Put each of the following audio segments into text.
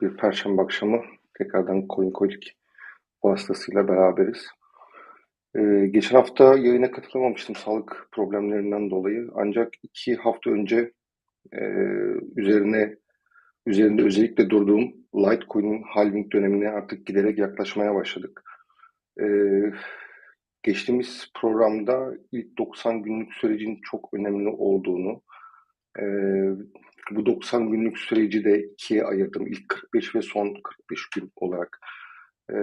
Bir perşembe akşamı tekrardan CoinColik vasıtasıyla beraberiz. Ee, geçen hafta yayına katılamamıştım sağlık problemlerinden dolayı. Ancak iki hafta önce e, üzerine üzerinde özellikle durduğum Litecoin'in halving dönemine artık giderek yaklaşmaya başladık. Ee, geçtiğimiz programda ilk 90 günlük sürecin çok önemli olduğunu, e, bu 90 günlük süreci de ikiye ayırdım. İlk 45 ve son 45 gün olarak. Ee,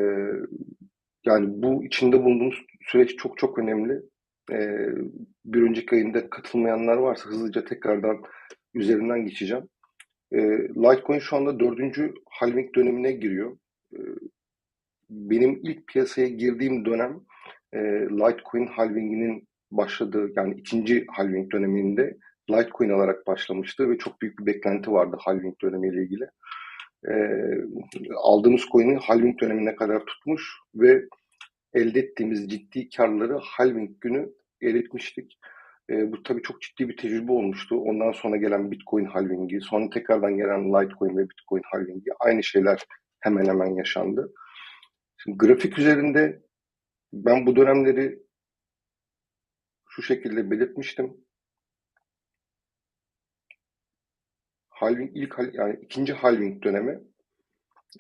yani bu içinde bulunduğumuz süreç çok çok önemli. Ee, bir önceki ayında katılmayanlar varsa hızlıca tekrardan üzerinden geçeceğim. Ee, Litecoin şu anda dördüncü halving dönemine giriyor. Ee, benim ilk piyasaya girdiğim dönem e, Litecoin halvinginin başladığı yani ikinci halving döneminde Litecoin alarak başlamıştı ve çok büyük bir beklenti vardı halving dönemiyle ilgili. E, aldığımız coin'i halving dönemine kadar tutmuş ve elde ettiğimiz ciddi karları halving günü eritmiştik. E, bu tabii çok ciddi bir tecrübe olmuştu. Ondan sonra gelen Bitcoin halvingi, sonra tekrardan gelen Litecoin ve Bitcoin halvingi aynı şeyler hemen hemen yaşandı. Şimdi grafik üzerinde ben bu dönemleri şu şekilde belirtmiştim. Halving ilk yani ikinci halving dönemi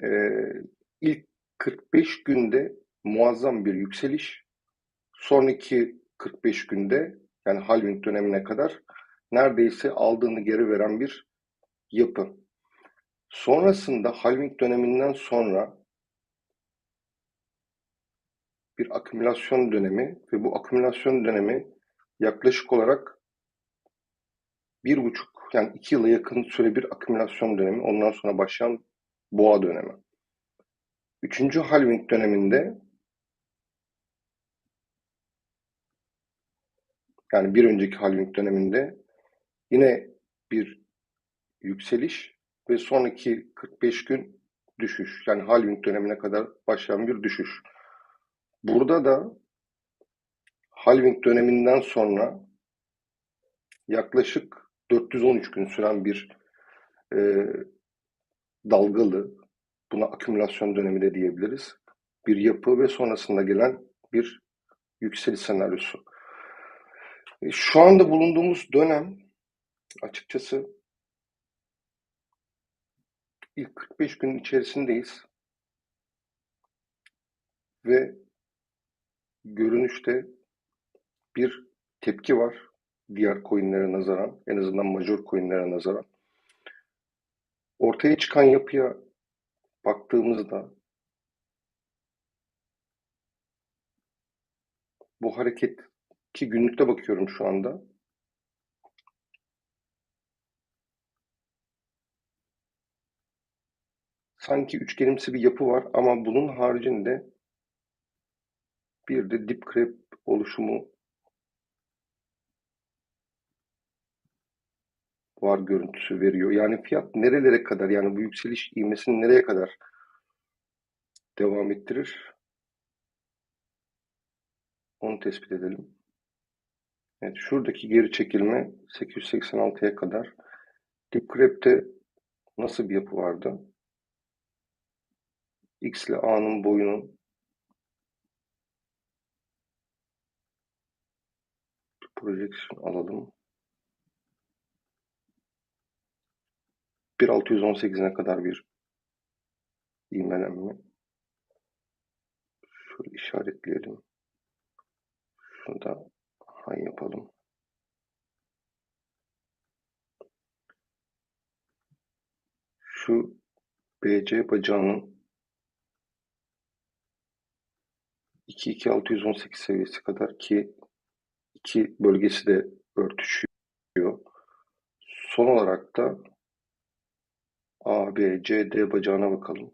e, ilk 45 günde muazzam bir yükseliş sonraki 45 günde yani halving dönemine kadar neredeyse aldığını geri veren bir yapı. Sonrasında halving döneminden sonra bir akümülasyon dönemi ve bu akümülasyon dönemi yaklaşık olarak bir buçuk yani iki yıla yakın süre bir akümülasyon dönemi, ondan sonra başlayan boğa dönemi. Üçüncü halving döneminde yani bir önceki halving döneminde yine bir yükseliş ve sonraki 45 gün düşüş. Yani halving dönemine kadar başlayan bir düşüş. Burada da halving döneminden sonra yaklaşık 413 gün süren bir e, dalgalı, buna akümülasyon dönemi de diyebiliriz, bir yapı ve sonrasında gelen bir yükseliş senaryosu. E, şu anda bulunduğumuz dönem açıkçası ilk 45 gün içerisindeyiz ve görünüşte bir tepki var diğer coinlere nazaran, en azından major coinlere nazaran. Ortaya çıkan yapıya baktığımızda bu hareket ki günlükte bakıyorum şu anda. Sanki üçgenimsi bir yapı var ama bunun haricinde bir de dip creep oluşumu var görüntüsü veriyor. Yani fiyat nerelere kadar yani bu yükseliş ivmesini nereye kadar devam ettirir? Onu tespit edelim. Evet, şuradaki geri çekilme 886'ya kadar. Dipcrep'te nasıl bir yapı vardı? X ile A'nın boyunun projection alalım. 1618'ine kadar bir ivmelenme. Şöyle işaretleyelim. Şunu da hay yapalım. Şu BC bacağının 22618 seviyesi kadar ki iki bölgesi de örtüşüyor. Son olarak da A, B, C, D bacağına bakalım.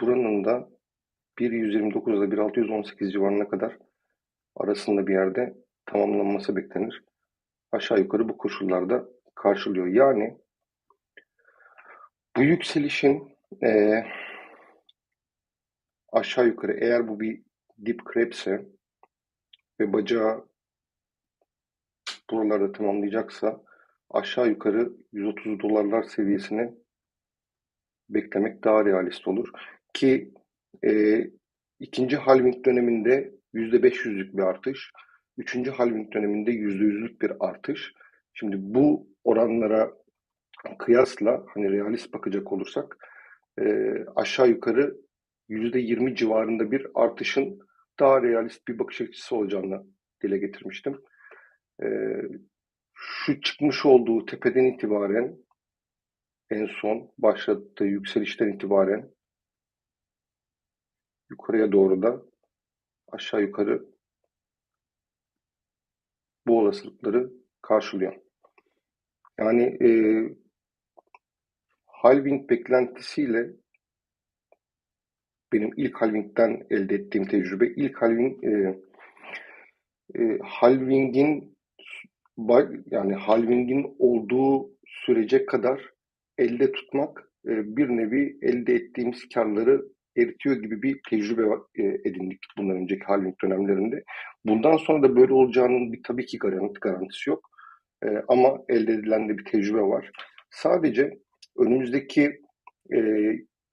Buranın da 1.129 ile 1.618 civarına kadar arasında bir yerde tamamlanması beklenir. Aşağı yukarı bu koşullarda karşılıyor. Yani bu yükselişin e, aşağı yukarı eğer bu bir dip crepse ve bacağı buralarda tamamlayacaksa aşağı yukarı 130 dolarlar seviyesine beklemek daha realist olur. Ki e, ikinci halving döneminde %500'lük bir artış, üçüncü halving döneminde %100'lük bir artış. Şimdi bu oranlara kıyasla hani realist bakacak olursak e, aşağı yukarı %20 civarında bir artışın daha realist bir bakış açısı olacağını dile getirmiştim. E, şu çıkmış olduğu tepeden itibaren en son başladığı yükselişten itibaren yukarıya doğru da aşağı yukarı bu olasılıkları karşılıyor. Yani e, halving beklentisiyle benim ilk halvingden elde ettiğim tecrübe ilk halving e, e, halvingin yani halvingin olduğu sürece kadar elde tutmak e, bir nevi elde ettiğimiz karları eritiyor gibi bir tecrübe e, edindik bundan önceki halving dönemlerinde. Bundan sonra da böyle olacağının bir tabii ki garanti garantisi yok. E, ama elde edilen de bir tecrübe var. Sadece önümüzdeki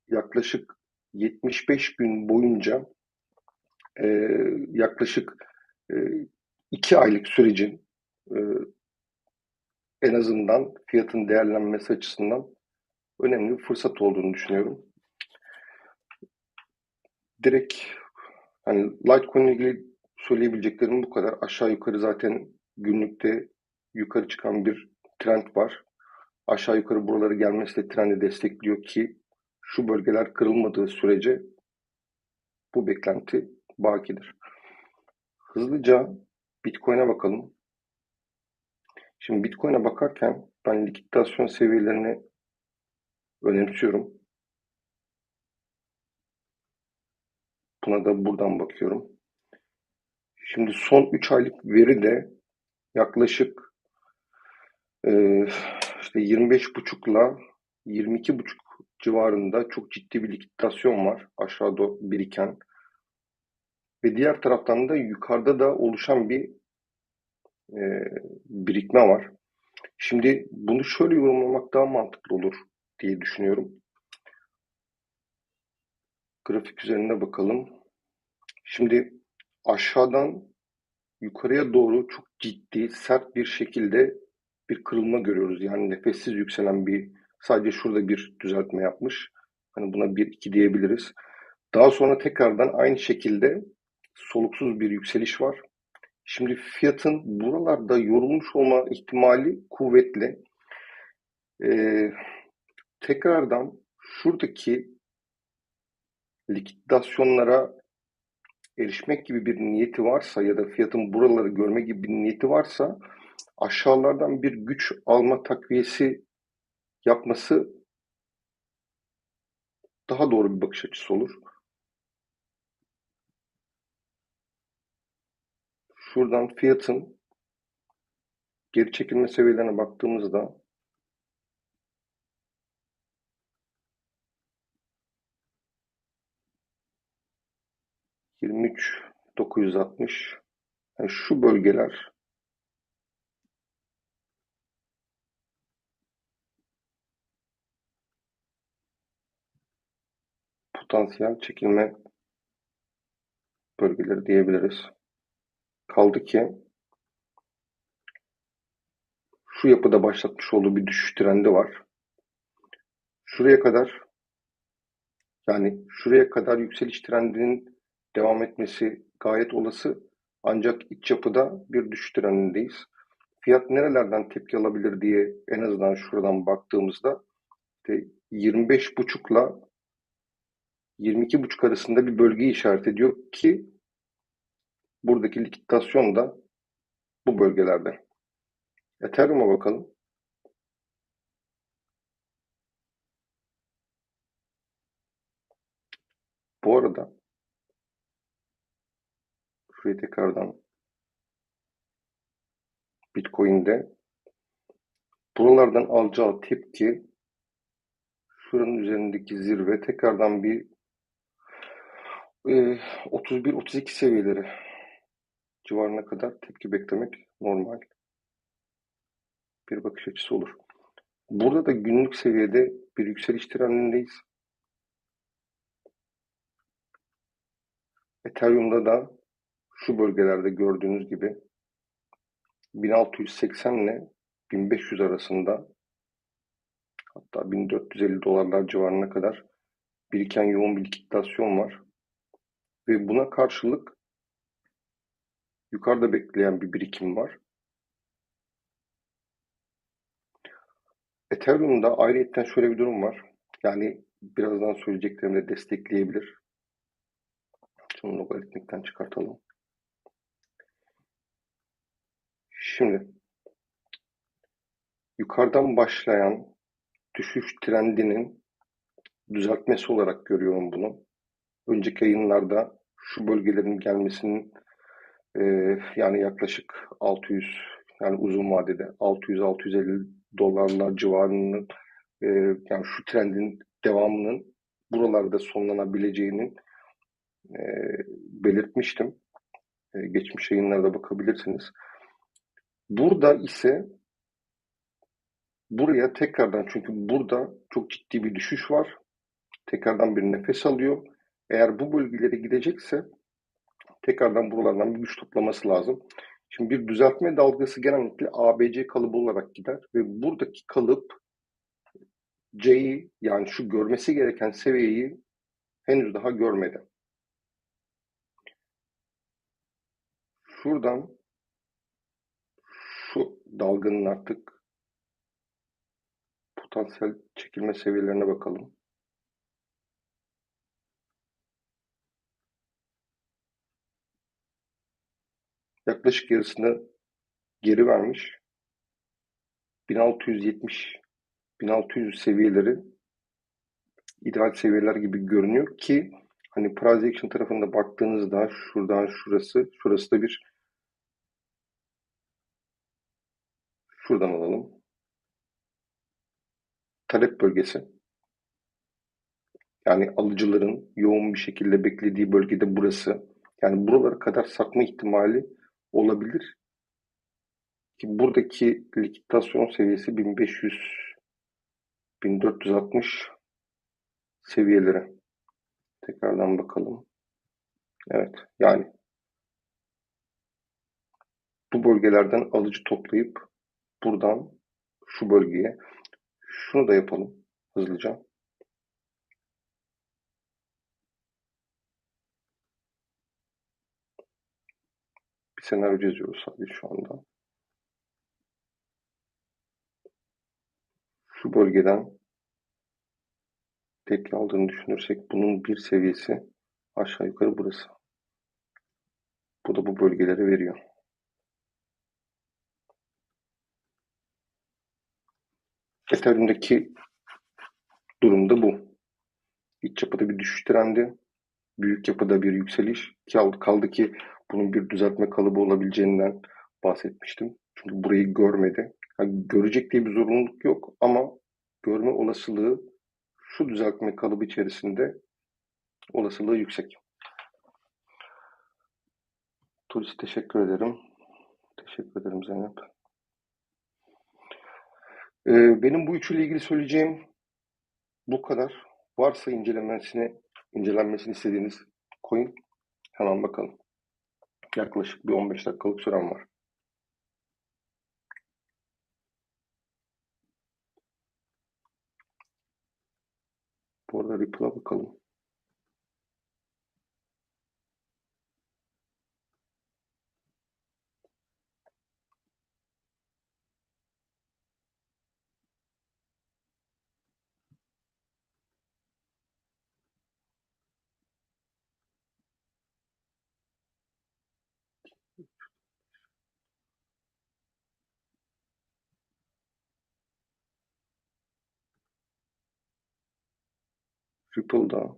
yaklaşık 75 gün boyunca yaklaşık iki aylık sürecin en azından fiyatın değerlenmesi açısından önemli bir fırsat olduğunu düşünüyorum. Direkt hani Litecoin ile ilgili söyleyebileceklerim bu kadar. Aşağı yukarı zaten günlükte yukarı çıkan bir trend var. Aşağı yukarı buraları gelmesi de trendi destekliyor ki şu bölgeler kırılmadığı sürece bu beklenti bakidir. Hızlıca Bitcoin'e bakalım. Şimdi Bitcoin'e bakarken ben likidasyon seviyelerini önemsiyorum. Buna da buradan bakıyorum. Şimdi son 3 aylık veri de yaklaşık e, işte 25,5 ile 22,5 civarında çok ciddi bir likidasyon var aşağıda biriken. Ve diğer taraftan da yukarıda da oluşan bir e, birikme var. Şimdi bunu şöyle yorumlamak daha mantıklı olur diye düşünüyorum. Grafik üzerinde bakalım. Şimdi aşağıdan yukarıya doğru çok ciddi, sert bir şekilde bir kırılma görüyoruz. Yani nefessiz yükselen bir, sadece şurada bir düzeltme yapmış. Hani buna bir iki diyebiliriz. Daha sonra tekrardan aynı şekilde soluksuz bir yükseliş var. Şimdi fiyatın buralarda yorulmuş olma ihtimali kuvvetli. Ee, tekrardan şuradaki likidasyonlara erişmek gibi bir niyeti varsa ya da fiyatın buraları görme gibi bir niyeti varsa aşağılardan bir güç alma takviyesi yapması daha doğru bir bakış açısı olur. Şuradan fiyatın geri çekilme seviyelerine baktığımızda yirmi üç dokuz yüz altmış şu bölgeler potansiyel çekilme bölgeleri diyebiliriz. Kaldı ki şu yapıda başlatmış olduğu bir düşüş trendi var. Şuraya kadar yani şuraya kadar yükseliş trendinin devam etmesi gayet olası. Ancak iç yapıda bir düşüş trendindeyiz. Fiyat nerelerden tepki alabilir diye en azından şuradan baktığımızda işte 25.5 ile 22.5 arasında bir bölgeyi işaret ediyor ki Buradaki likidasyon da bu bölgelerde. Ethereum'a bakalım. Bu arada şuraya tekrardan Bitcoin'de buralardan alacağı tepki şuranın üzerindeki zirve tekrardan bir Ee, 31-32 seviyeleri civarına kadar tepki beklemek normal bir bakış açısı olur. Burada da günlük seviyede bir yükseliş trendindeyiz. Ethereum'da da şu bölgelerde gördüğünüz gibi 1680 ile 1500 arasında hatta 1450 dolarlar civarına kadar biriken yoğun bir likidasyon var. Ve buna karşılık yukarıda bekleyen bir birikim var. Ethereum'da ayrıyetten şöyle bir durum var. Yani birazdan söyleyeceklerimi de destekleyebilir. Şunu logaritmikten çıkartalım. Şimdi yukarıdan başlayan düşüş trendinin düzeltmesi olarak görüyorum bunu. Önceki yayınlarda şu bölgelerin gelmesinin e, yani yaklaşık 600 yani uzun vadede 600-650 dolarlar civarının e, yani şu trendin devamının buralarda sonlanabileceğinin e, belirtmiştim. E, geçmiş yayınlarda bakabilirsiniz. Burada ise buraya tekrardan çünkü burada çok ciddi bir düşüş var. Tekrardan bir nefes alıyor. Eğer bu bölgelere gidecekse tekrardan buralardan bir güç toplaması lazım. Şimdi bir düzeltme dalgası genellikle ABC kalıbı olarak gider ve buradaki kalıp C'yi yani şu görmesi gereken seviyeyi henüz daha görmedi. Şuradan şu dalganın artık potansiyel çekilme seviyelerine bakalım. Yaklaşık yarısını geri vermiş. 1670 1600 seviyeleri ideal seviyeler gibi görünüyor ki hani price action tarafında baktığınızda şuradan şurası şurası da bir şuradan alalım. Talep bölgesi. Yani alıcıların yoğun bir şekilde beklediği bölgede burası. Yani buralara kadar satma ihtimali olabilir. Ki buradaki likidasyon seviyesi 1500 1460 seviyeleri. Tekrardan bakalım. Evet yani bu bölgelerden alıcı toplayıp buradan şu bölgeye şunu da yapalım hızlıca. Senaryo çiziyoruz sadece şu anda. Şu bölgeden tepki aldığını düşünürsek bunun bir seviyesi aşağı yukarı burası. Bu da bu bölgeleri veriyor. Ethereum'daki durumda bu. İç yapıda bir düşüş trendi, büyük yapıda bir yükseliş kaldı ki bunun bir düzeltme kalıbı olabileceğinden bahsetmiştim. Çünkü burayı görmedi. Yani görecek diye bir zorunluluk yok ama görme olasılığı şu düzeltme kalıbı içerisinde olasılığı yüksek. Turist teşekkür ederim. Teşekkür ederim Zeynep. Ee, benim bu üçüyle ilgili söyleyeceğim bu kadar. Varsa incelenmesini, incelenmesini istediğiniz coin hemen bakalım. Yaklaşık bir 15 dakikalık sürem var. Bu arada Ripple'a bakalım. Ripple'da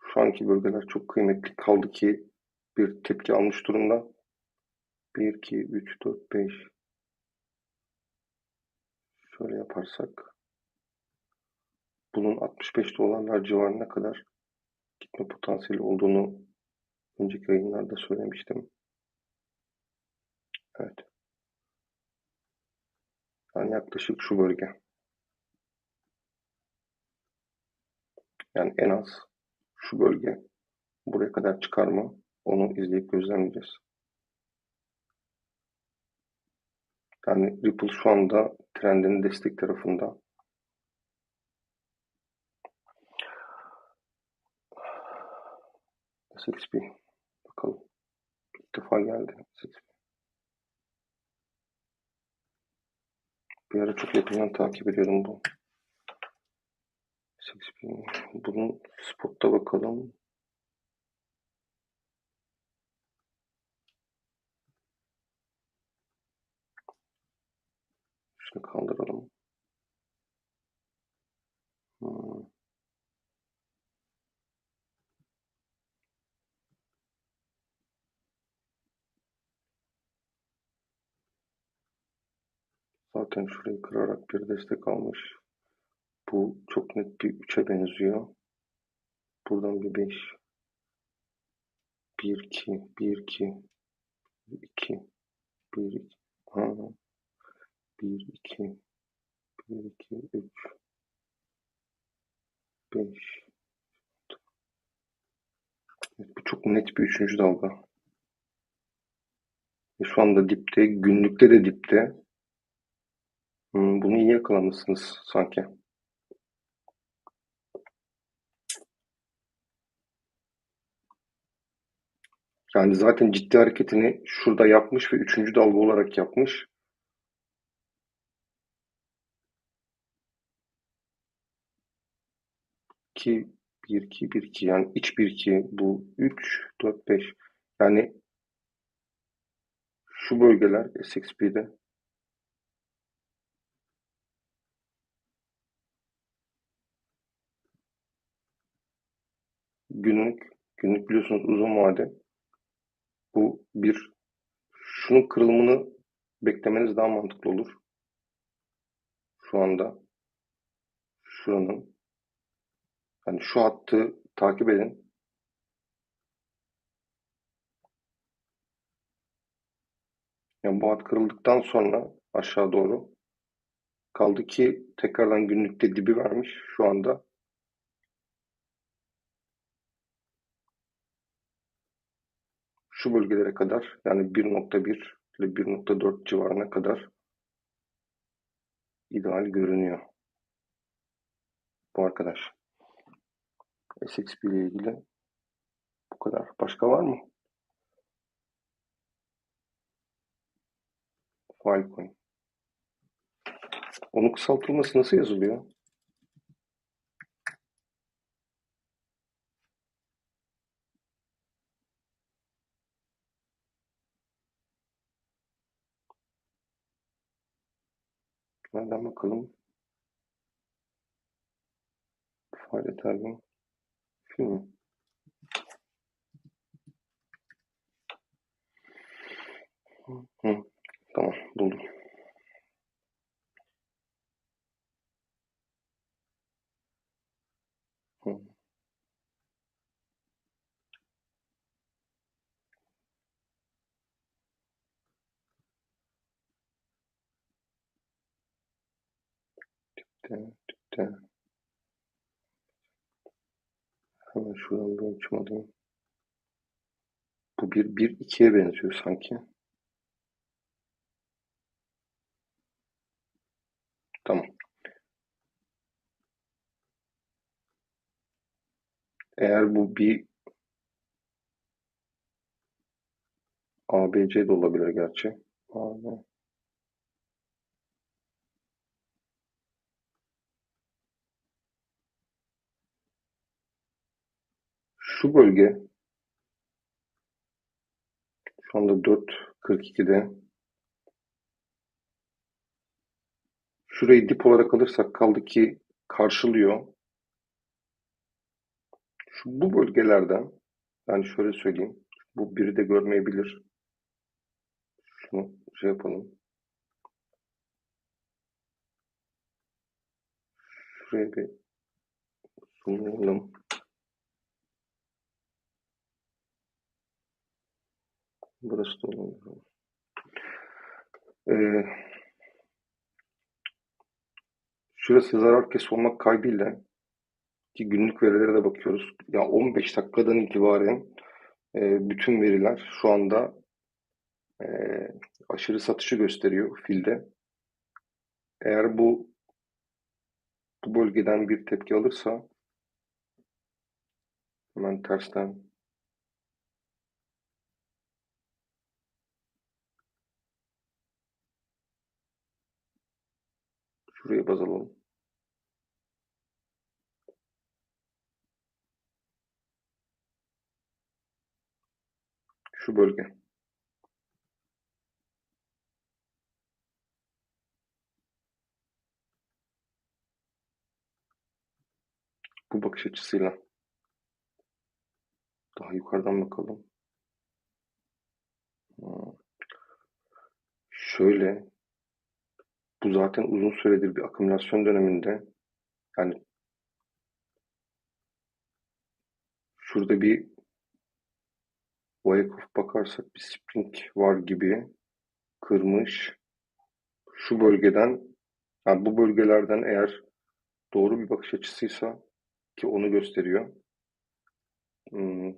şu anki bölgeler çok kıymetli kaldı ki bir tepki almış durumda. 1, 2, 3, 4, 5 şöyle yaparsak bunun 65 dolarlar civarına kadar gitme potansiyeli olduğunu önceki yayınlarda söylemiştim. Evet. Yani yaklaşık şu bölge. Yani en az şu bölge buraya kadar çıkar mı? Onu izleyip gözlemleyeceğiz. Yani Ripple şu anda trendin destek tarafında. SXP. Bakalım. İlk defa geldi SXP. Bir ara çok yakından takip ediyordum bu. SXP. Bunun spotta bakalım. Şunu kaldıralım. Hmm. Zaten şurayı kırarak bir destek almış. Bu çok net bir 3'e benziyor. Buradan bir 5. 1 2 1 2 2 1 2 ha. 1 2 1 2 3 5 evet, Bu çok net bir üçüncü dalga. E şu anda dipte, günlükte de dipte. Hmm, bunu iyi yakalamışsınız sanki. Yani zaten ciddi hareketini şurada yapmış ve üçüncü dalga olarak yapmış. Ki 1 2 1 2 yani iç 1 2 bu 3 4 5 yani şu bölgeler SXP'de günlük günlük biliyorsunuz uzun vade bu bir şunun kırılımını beklemeniz daha mantıklı olur. Şu anda şuranın yani şu hattı takip edin. Yani bu hat kırıldıktan sonra aşağı doğru kaldı ki tekrardan günlükte dibi vermiş şu anda. Şu bölgelere kadar yani 1.1 ile 1.4 civarına kadar ideal görünüyor. Bu arkadaş. SXP ile ilgili bu kadar. Başka var mı? Filecoin. Onun kısaltılması nasıl yazılıyor? Nereden bakalım? File Ethereum. Şu? Hı, tamam buldum. Dipte. Hemen şuradan bir ölçüm alayım. Bu bir, bir ikiye benziyor sanki. Tamam. Eğer bu bir ABC de olabilir gerçi. AB. Şu bölge şu anda 4.42'de şurayı dip olarak alırsak kaldı ki karşılıyor. Şu bu bölgelerden yani şöyle söyleyeyim. Bu biri de görmeyebilir. Şunu şey yapalım. Şuraya bir Zoomlayalım. Burası da olabilir. Ee, şurası zarar kesi olmak kaydıyla ki günlük verilere de bakıyoruz. Ya 15 dakikadan itibaren e, bütün veriler şu anda e, aşırı satışı gösteriyor filde. Eğer bu bu bölgeden bir tepki alırsa hemen tersten şuraya baz alalım. Şu bölge. Bu bakış açısıyla daha yukarıdan bakalım. Şöyle bu zaten uzun süredir bir akümülasyon döneminde yani şurada bir Wyckoff bakarsak bir spring var gibi kırmış. Şu bölgeden yani bu bölgelerden eğer doğru bir bakış açısıysa ki onu gösteriyor. Hmm,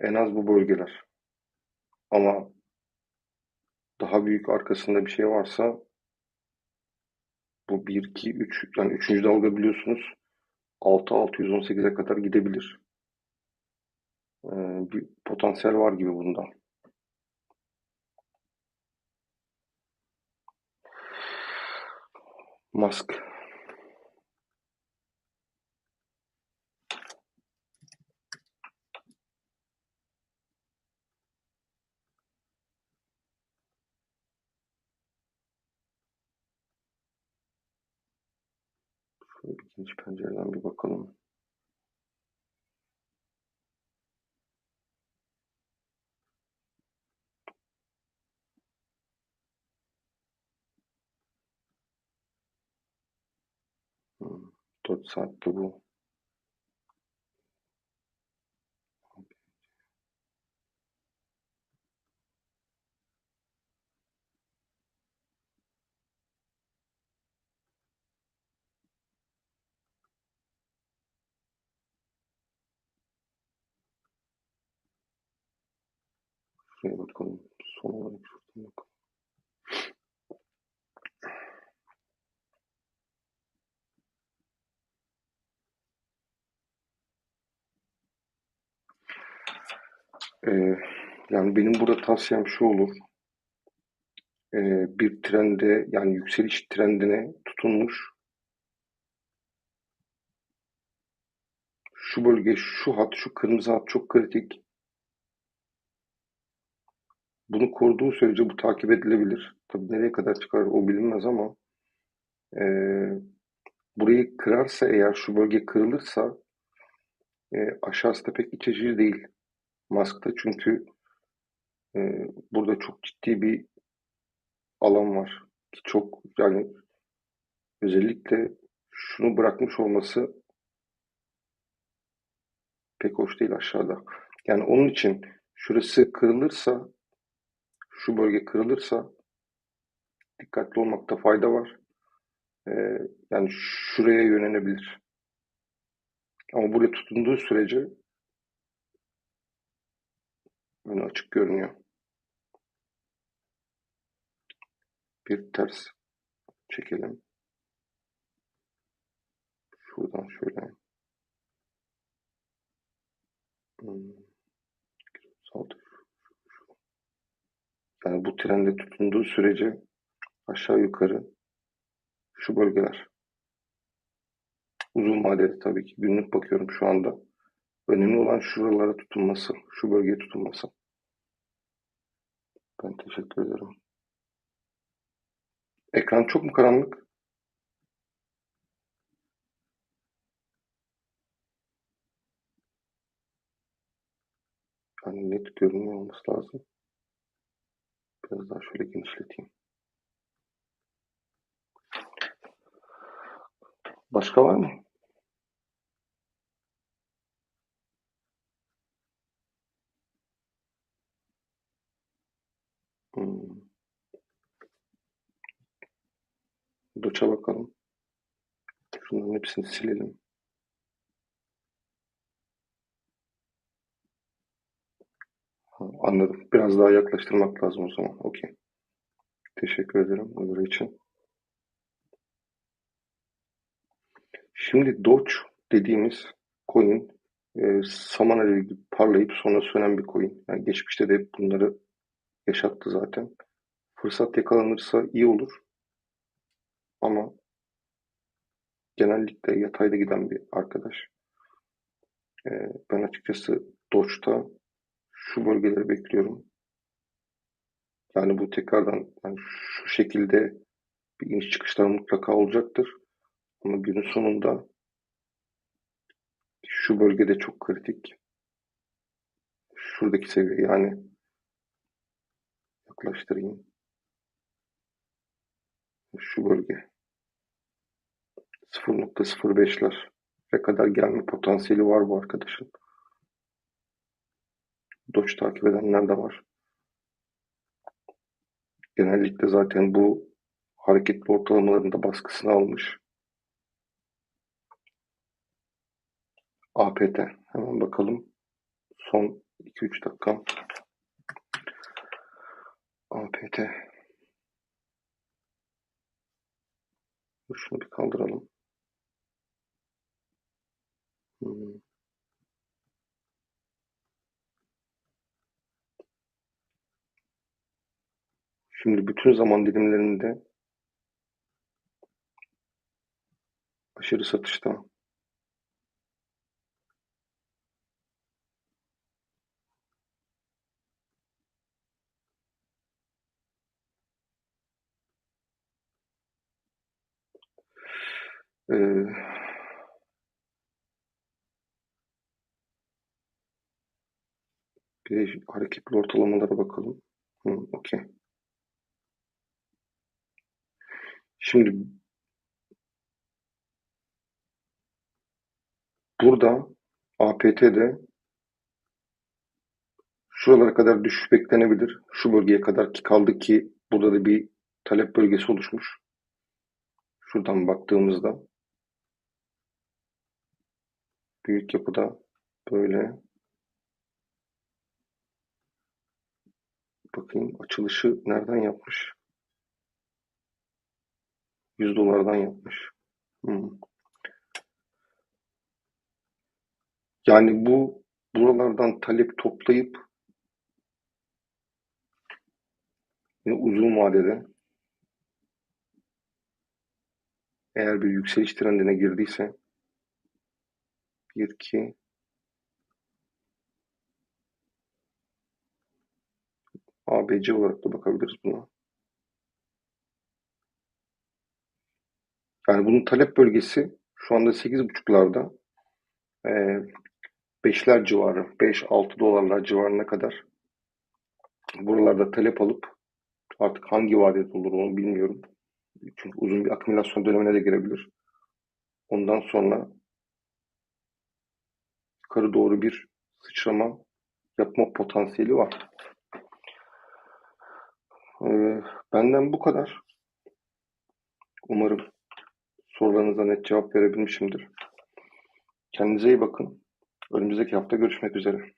en az bu bölgeler. Ama daha büyük arkasında bir şey varsa bu 1, 2, 3 yani 3. dalga biliyorsunuz 6 618'e kadar gidebilir. Ee, bir potansiyel var gibi bunda. Musk Şöyle bir ikinci pencereden bir bakalım. Hmm, Şuraya bakalım. Son olarak şuradan bakalım. Ee, yani benim burada tavsiyem şu olur. Ee, bir trende yani yükseliş trendine tutunmuş şu bölge, şu hat, şu kırmızı hat çok kritik. Bunu koruduğu sürece bu takip edilebilir. Tabii nereye kadar çıkar o bilinmez ama e, burayı kırarsa eğer şu bölge kırılırsa e, aşağısı da pek iç değil. Musk'ta çünkü e, burada çok ciddi bir alan var. Ki çok yani özellikle şunu bırakmış olması pek hoş değil aşağıda. Yani onun için şurası kırılırsa şu bölge kırılırsa dikkatli olmakta fayda var. Ee, yani şuraya yönelebilir. Ama buraya tutunduğu sürece önü açık görünüyor. Bir ters çekelim. Şuradan şöyle. Hmm. Yani bu trende tutunduğu sürece aşağı yukarı şu bölgeler. Uzun vadede tabii ki günlük bakıyorum şu anda. Önemli olan şuralara tutunması, şu bölgeye tutunması. Ben teşekkür ederim. Ekran çok mu karanlık? Yani net görünüyor olması lazım biraz daha şöyle genişleteyim. Başka var mı? Hmm. Doça bakalım. Şunların hepsini silelim. Anladım. Biraz daha yaklaştırmak lazım o zaman. Okey. Teşekkür ederim uyarı için. Şimdi Doge dediğimiz coin e, saman alevi gibi parlayıp sonra sönen bir coin. Yani geçmişte de hep bunları yaşattı zaten. Fırsat yakalanırsa iyi olur. Ama genellikle yatayda giden bir arkadaş. E, ben açıkçası Doge'da şu bölgeleri bekliyorum. Yani bu tekrardan yani şu şekilde bir iniş çıkışlar mutlaka olacaktır. Ama günün sonunda şu bölgede çok kritik. Şuradaki seviye yani yaklaştırayım. Şu bölge 0.05'ler ve kadar gelme potansiyeli var bu arkadaşın. Doge takip edenler de var. Genellikle zaten bu hareketli ortalamalarında baskısını almış. APT. Hemen bakalım. Son 2-3 dakika. APT. Şunu bir kaldıralım. Hmm. Şimdi bütün zaman dilimlerinde aşırı satışta. Ee, bir de hareketli ortalamalara bakalım. Hmm, Okey. Şimdi burada APT'de şuralara kadar düşüş beklenebilir. Şu bölgeye kadar ki kaldı ki burada da bir talep bölgesi oluşmuş. Şuradan baktığımızda büyük yapıda böyle bakayım açılışı nereden yapmış? 100 dolardan yapmış. Hmm. Yani bu buralardan talep toplayıp uzun vadede eğer bir yükseliş trendine girdiyse bir iki ABC olarak da bakabiliriz buna. Yani bunun talep bölgesi şu anda 8.5'larda e, 5'ler civarı, 5-6 dolarlar civarına kadar buralarda talep alıp artık hangi vadede olur onu bilmiyorum. Çünkü uzun bir akümülasyon dönemine de girebilir. Ondan sonra yukarı doğru bir sıçrama yapma potansiyeli var. Ee, benden bu kadar. Umarım sorularınıza net cevap verebilmişimdir. Kendinize iyi bakın. Önümüzdeki hafta görüşmek üzere.